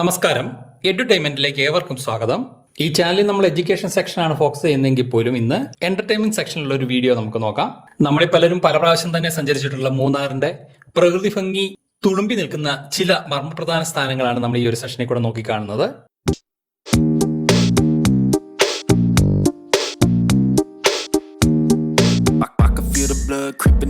നമസ്കാരം. എന്റർടൈൻമെന്റിലേക്ക് ഏവർക്കും സ്വാഗതം. ഈ ചാനലിൽ നമ്മൾ എഡ്യൂക്കേഷൻ സെക്ഷനാണ് ഫോക്കസ് ചെയ്യുന്നതെങ്കിൽ പോലും ഇന്ന് എന്റർടൈൻമെന്റ് സെക്ഷനിലുള്ള ഒരു വീഡിയോ നമുക്ക് നോക്കാം. നമ്മളെ പലരും പല പ്രാവശ്യം തന്നെ സഞ്ചരിച്ചിട്ടുള്ള മൂന്നാറിന്റെ പ്രകൃതി ഭംഗി തുളുമ്പി നിൽക്കുന്ന ചില മർമ്മപ്രധാന സ്ഥാനങ്ങളാണ് നമ്മൾ ഈ ഒരു സെഷനിൽ കൂടെ നോക്കിക്കാണുന്നത്. I,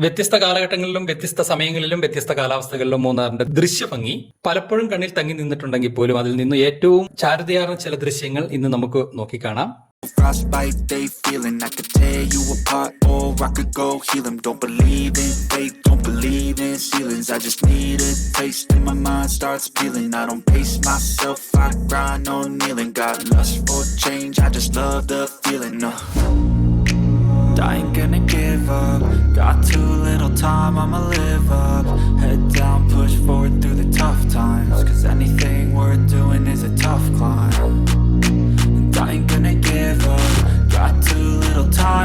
വ്യത്യസ്ത കാലഘട്ടങ്ങളിലും വ്യത്യസ്ത സമയങ്ങളിലും വ്യത്യസ്ത കാലാവസ്ഥകളിലും മൂന്നാറിന്റെ ദൃശ്യഭംഗി പലപ്പോഴും കണ്ണിൽ തങ്ങി നിന്നിട്ടുണ്ടെങ്കിൽ പോലും അതിൽ നിന്ന് ഏറ്റവും ചാരുതയാർന്ന ചില ദൃശ്യങ്ങൾ ഇന്ന് നമുക്ക് നോക്കിക്കാണാം. Frostbite, they feeling I could tear you apart or I could go heal them. Don't believe in fate, don't believe in ceilings. I just need a taste and my mind starts peeling. I don't pace myself, I grind on kneeling. Got lust for change, I just love the feeling. Uh. I ain't gonna give up. Got too little time, I'ma live up. Head down, push forward through the tough times. Cause anything worth doing is a tough climb.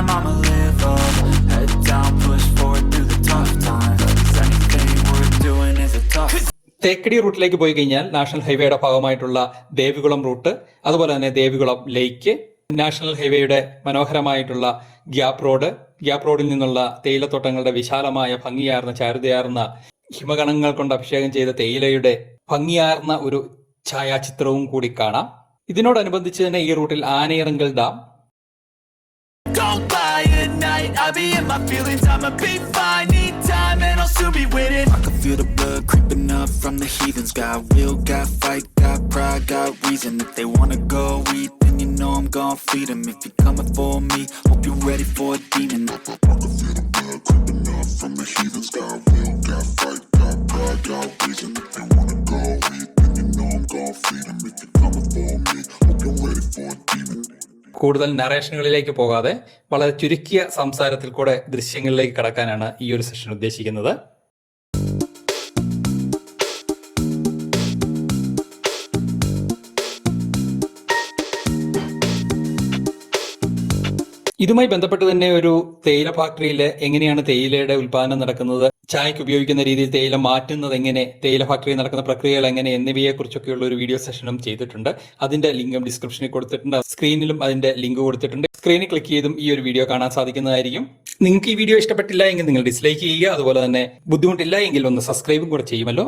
I'ma live up. Head down, push forward through the tough times. Anything worth doing is a tough Thekkady റൂട്ടിലേക്ക് പോയി കഴിഞ്ഞാൽ national ഹൈവേയുടെ ഭാഗമായിട്ടുള്ള Devikulam root അതുപോലെ തന്നെ ദേവികുളം ലേക്ക് national ഹൈവേയുടെ മനോഹരമായിട്ടുള്ള gap road gap റോഡിൽ നിന്നുള്ള തേയിലത്തോട്ടങ്ങളുടെ വിശാലമായ ഭംഗിയാർന്ന ചാരുതയാർന്ന ഹിമഗണങ്ങൾ കൊണ്ട് അഭിഷേകം ചെയ്ത തേയിലയുടെ ഭംഗിയാർന്ന ഒരു ഛായാചിത്രവും കൂടി കാണാം ഇതിനോടനുബന്ധിച്ച് തന്നെ ഈ റൂട്ടിൽ Anayirangal dam Don't lie at night, I be in my feelings, I'ma be fine. Need time and I'll soon be winning. I can feel the blood creeping up from the heathens. Got will, got fight, got pride, got reason. If they wanna go eat, then you know I'm gonna feed them. If you're coming for me, hope you're ready for a demon. I can feel the blood creeping up from the heathens. Got will, കൂടുതൽ നറേഷനുകളിലേക്ക് പോകാതെ വളരെ ചുരുക്കിയ സംസാരത്തിൽ കൂടെ ദൃശ്യങ്ങളിലേക്ക് കടക്കാനാണ് ഈ ഒരു session ഉദ്ദേശിക്കുന്നത്. ഇതുമായി ബന്ധപ്പെട്ട് തന്നെ ഒരു തേയില ഫാക്ടറിയിൽ എങ്ങനെയാണ് തേയിലയുടെ ഉൽപാദനം നടക്കുന്നത്? ചായക്ക് ഉപയോഗിക്കുന്ന രീതിയിൽ തേയില മാറ്റുന്നത് എങ്ങനെ? തേയില ഫാക്ടറിയിൽ നടക്കുന്ന പ്രക്രിയകൾ എങ്ങനെ? എന്നിവയെ കുറിച്ചൊക്കെയുള്ള ഒരു വീഡിയോ സെഷനും ചെയ്തിട്ടുണ്ട്. അതിന്റെ ലിങ്കും ഡിസ്ക്രിപ്ഷനിൽ കൊടുത്തിട്ടുണ്ട്. സ്ക്രീനിലും അതിന്റെ ലിങ്ക് കൊടുത്തിട്ടുണ്ട്. സ്ക്രീനിൽ ക്ലിക്ക് ചെയ്തും ഈ ഒരു വീഡിയോ കാണാൻ സാധിക്കുന്നതായിരിക്കും. നിങ്ങൾക്ക് ഈ വീഡിയോ ഇഷ്ടപ്പെട്ടില്ല എങ്കിൽ നിങ്ങൾ ഡിസ്ലൈക്ക് ചെയ്യുക. അതുപോലെ തന്നെ ബുദ്ധിമുട്ടില്ല എങ്കിൽ ഒന്ന് സബ്സ്ക്രൈബും കൂടെ ചെയ്യുമല്ലോ.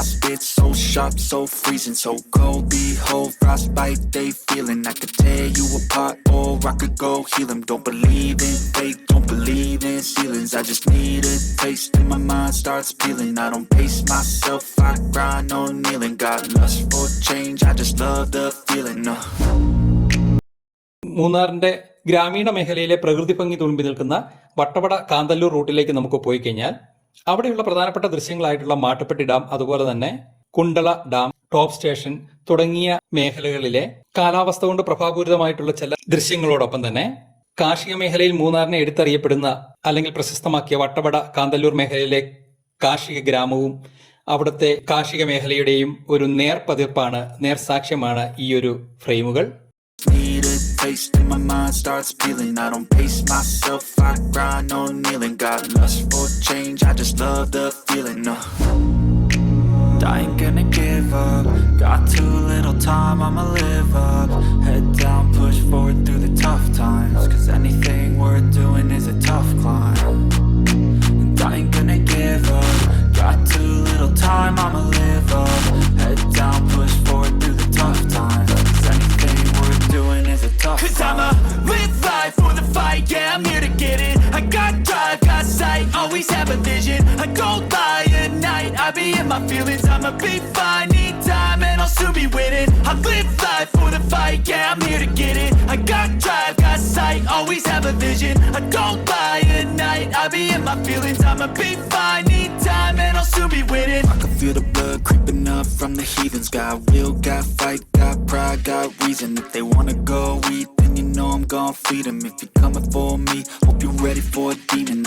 I. So sharp, so freezing, so cold. Behold, frostbite they feeling. I could tear you apart, or I could go heal them. Don't believe in fake, don't believe in ceilings. I just need a taste, and my mind starts peeling. I don't pace myself, I grind on kneeling. Got lust for change, I just love the feeling. Uh. മൂന്നാറിന്റെ ഗ്രാമീണ മേഖലയിലെ പ്രകൃതി ഭംഗി തുളുമ്പി നിൽക്കുന്ന വട്ടവട കാന്തല്ലൂർ റൂട്ടിലേക്ക് നമുക്ക് പോയി കഴിഞ്ഞാൽ അവിടെയുള്ള പ്രധാനപ്പെട്ട ദൃശ്യങ്ങളായിട്ടുള്ള മാട്ടുപ്പെട്ടി ഡാം അതുപോലെ തന്നെ കുണ്ടള ഡാം ടോപ്പ് സ്റ്റേഷൻ തുടങ്ങിയ മേഖലകളിലെ കാലാവസ്ഥ കൊണ്ട് പ്രഭാപൂരിതമായിട്ടുള്ള ചില ദൃശ്യങ്ങളോടൊപ്പം തന്നെ കാർഷിക മേഖലയിൽ മൂന്നാറിനെ എടുത്തറിയപ്പെടുന്ന അല്ലെങ്കിൽ പ്രശസ്തമാക്കിയ വട്ടവട കാന്തല്ലൂർ മേഖലയിലെ കാർഷിക ഗ്രാമവും അവിടുത്തെ കാർഷിക മേഖലയുടെയും ഒരു നേർപതിർപ്പാണ് നേർസാക്ഷ്യമാണ് ഈ ഒരു ഫ്രെയിമുകൾ. A and my mind starts peeling. I don't pace myself, I grind on kneeling. Got lust for change, I just love the feeling. Uh. I ain't gonna give up. Got too little time, I'ma live up. My feelings. I'ma be fine, need time, and I'll soon be winning. I live life for the fight, yeah, I'm here to get it. I got drive, got sight, always have a vision. I don't lie at night, I be in my feelings. I'ma be fine, need time, and I'll soon be winning. I can feel the blood creeping up from the heathens. Got will, got fight, got pride, got reason. If they wanna go eat, then you know I'm gon' feed 'em. If you're coming for me, hope you're ready for a demon.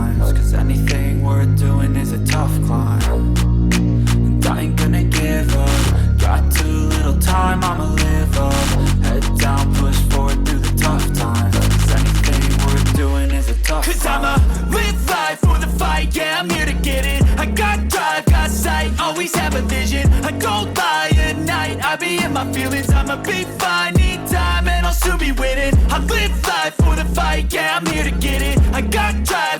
Cause anything worth doing is a tough climb. And I ain't gonna give up. Got too little time, I'ma live up. Head down, push forward through the tough times. Cause anything worth doing is a tough Cause climb. I'ma live life for the fight, yeah, I'm here to get it. I got drive, got sight, always have a vision. I don't lie at night, I be in my feelings. I'ma be fine, need time, and I'll soon be winning. I live life for the fight, yeah, I'm here to get it. I got drive,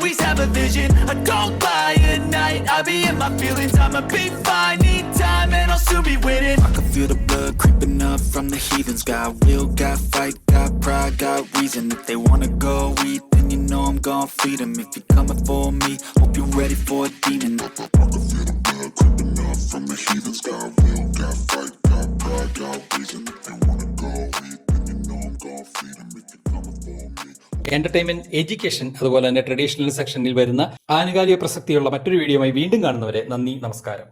always have a vision. I don't lie at night, I be in my feelings. I'ma be fine, need time, and I'll soon be winning. I can feel the blood creeping up from the heathens. Got will, got fight, got pride, got reason. If they wanna go eat, then you know I'm gon' feed 'em. If you're coming for me, hope you're ready for a demon. I can feel the blood creeping up from the heathens. Got will, entertainment education അതുപോലെ തന്നെ traditional സെക്ഷനിൽ വരുന്ന ആനുകാലിക പ്രസക്തിയുള്ള മറ്റൊരു വീഡിയോയുമായി വീണ്ടും കാണുന്നവരെ നന്ദി നമസ്കാരം.